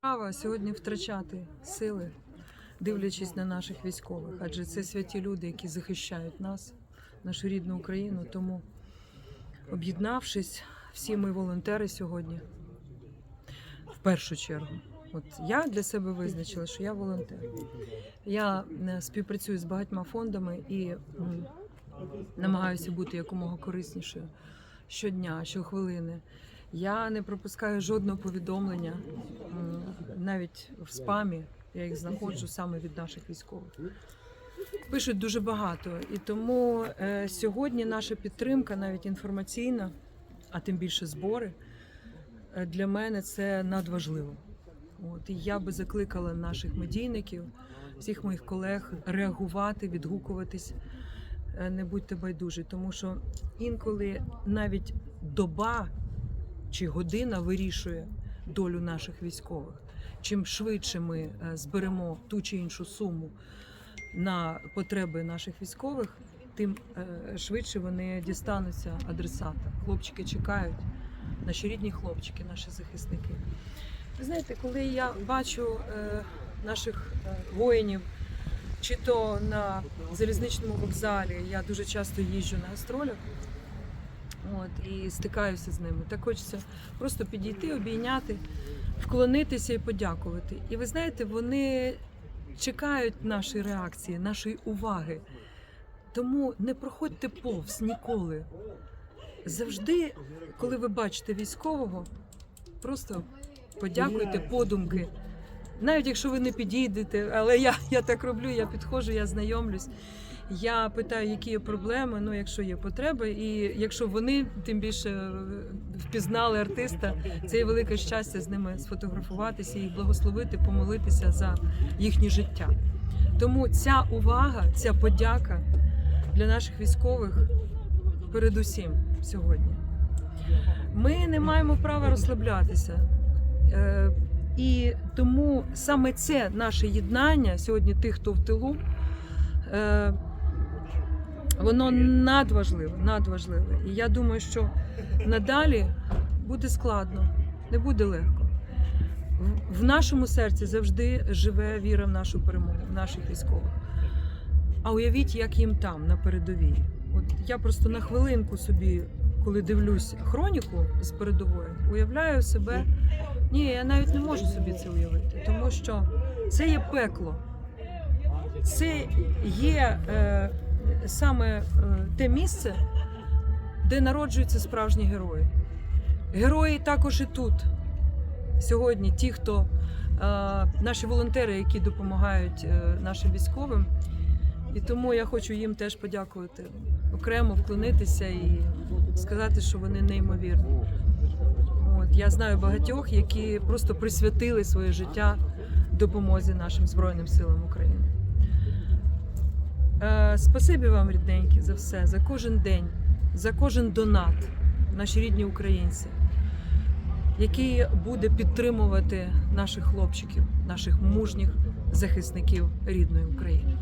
Права сьогодні втрачати сили, дивлячись на наших військових, адже це святі люди, які захищають нас, нашу рідну Україну. Тому, об'єднавшись, всі ми волонтери сьогодні, в першу чергу. От я для себе визначила, що я волонтер. Я е, співпрацюю з багатьма фондами і намагаюся бути якомога кориснішою щодня, щохвилини. Я не пропускаю жодного повідомлення, навіть в спамі. Я їх знаходжу саме від наших військових. Пишуть дуже багато, і тому е, сьогодні наша підтримка, навіть інформаційна, а тим більше збори, е, для мене це надважливо. От і я би закликала наших медійників, всіх моїх колег реагувати, відгукуватись. Е, Не будьте байдужі, тому що інколи навіть доба чи година вирішує долю наших військових. Чим швидше ми е, зберемо ту чи іншу суму на потреби наших військових, тим е, швидше вони дістануться адресата. Хлопчики чекають, наші рідні хлопчики, наші захисники. Ви знаєте, коли я бачу е, наших воїнів, чи то на залізничному вокзалі, я дуже часто їжджу на гастролях. От, і стикаюся з ними. Так хочеться просто підійти, обійняти, вклонитися і подякувати. І ви знаєте, вони чекають нашої реакції, нашої уваги. Тому не проходьте повз ніколи. Завжди, коли ви бачите військового, просто подякуйте подумки. Навіть якщо ви не підійдете, але я, я так роблю, я підходжу, я знайомлюсь. Я питаю, які є проблеми, ну якщо є потреби, і якщо вони тим більше е, впізнали артиста, це є велике щастя з ними сфотографуватися, їх благословити, помолитися за їхнє життя. Тому ця увага, ця подяка для наших військових передусім сьогодні. Ми не маємо права розслаблятися. І тому саме це наше єднання сьогодні тих, хто в тилу. е, Воно надважливе, надважливе. І я думаю, що надалі буде складно, не буде легко. В нашому серці завжди живе віра в нашу перемогу, в наших військових. А уявіть, як їм там, на передовій. От я просто на хвилинку собі, коли дивлюсь хроніку з передової, уявляю себе. Ні, я навіть не можу собі це уявити, тому що це є пекло. Це є е, саме е, те місце, де народжуються справжні герої. Герої також і тут. Сьогодні ті, хто е, наші волонтери, які допомагають е, нашим військовим. І тому я хочу їм теж подякувати, окремо вклонитися і сказати, що вони неймовірні. От, я знаю багатьох, які просто присвятили своє життя допомозі нашим Збройним силам України. Е, спасибі вам, рідненькі, за все, за кожен день, за кожен донат, наші рідні українці, який буде підтримувати наших хлопчиків, наших мужніх захисників рідної України.